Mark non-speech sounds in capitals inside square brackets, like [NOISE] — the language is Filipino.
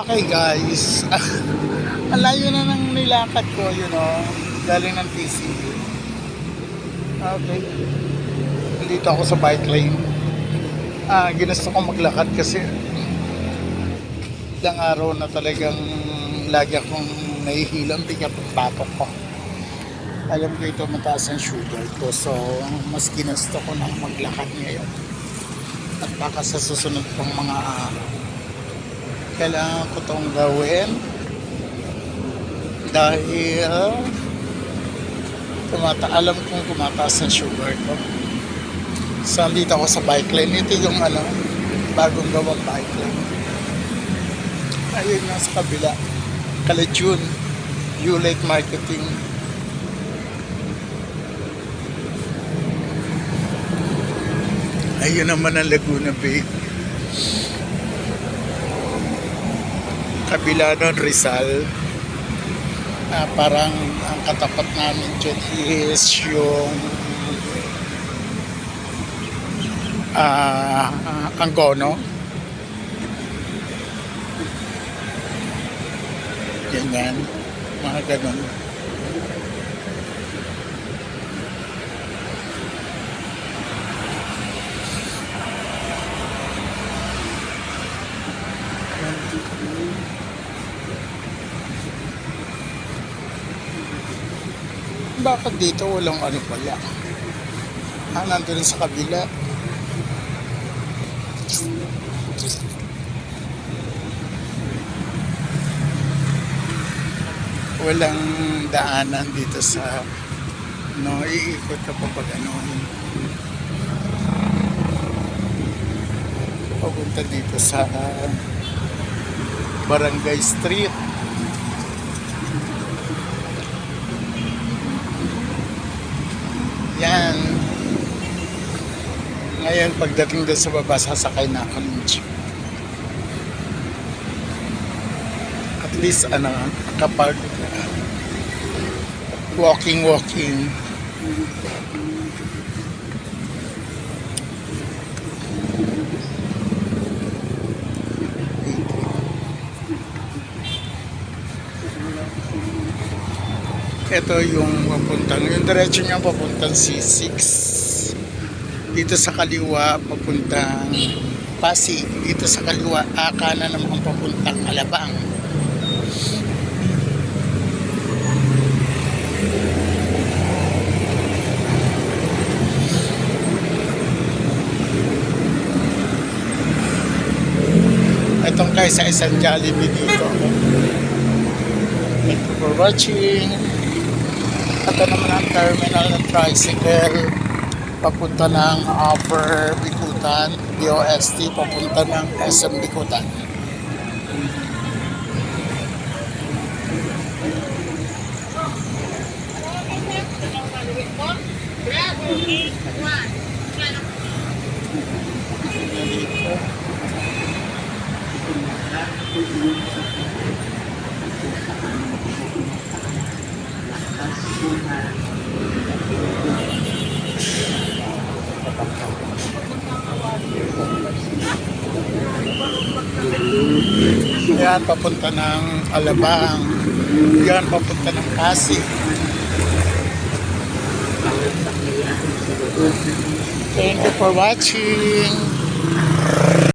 Okay guys, [LAUGHS] ang layo na ng nilakad ko, you know, galing ng TCU. Okay. Dito ako sa bike lane. Ah, ginusto ko maglakad kasi ilang araw na talagang lagi akong nahihilang bigat ang batok ko. Alam ko ito mataas ang sugar ko, so mas ginusto ko nang maglakad ngayon. At baka sa susunod pang mga araw kailangan ko itong gawin dahil tumata alam kong kumataas ang sugar ko. So, andito ako sa bike lane. Ito yung ano, bagong gawang bike lane. Ayun nga sa kabila. Kalajun. U-Lake Marketing. Ayun naman ang Laguna Bay. Kabila nun Rizal. Ah, parang ang katapat namin dyan is yung ah Angono. Ganyan mga ganun bakit dito walang ano pala. Ah nandun sa kabila. Walang daanan dito sa no iikot ka pa pag ano papunta dito sa Barangay Street yan. Ngayon pagdating doon sa baba sasakay na ako ng jeep. At least ano kapag walking ito yung papuntang yung diretso niya papuntang C6 dito sa kaliwa papuntang Pasig dito sa kaliwa ah, kanan naman papuntang Alabang Itong guys sa isang Jollibee dito. Thank you for watching. Ito naman ang terminal ng tricycle. Papunta ng Upper Bikutan, BOST, papunta ng SM Bikutan. Dito. Yan, papunta ng Alabang. Yan, papunta ng Pasig. Thank you for watching.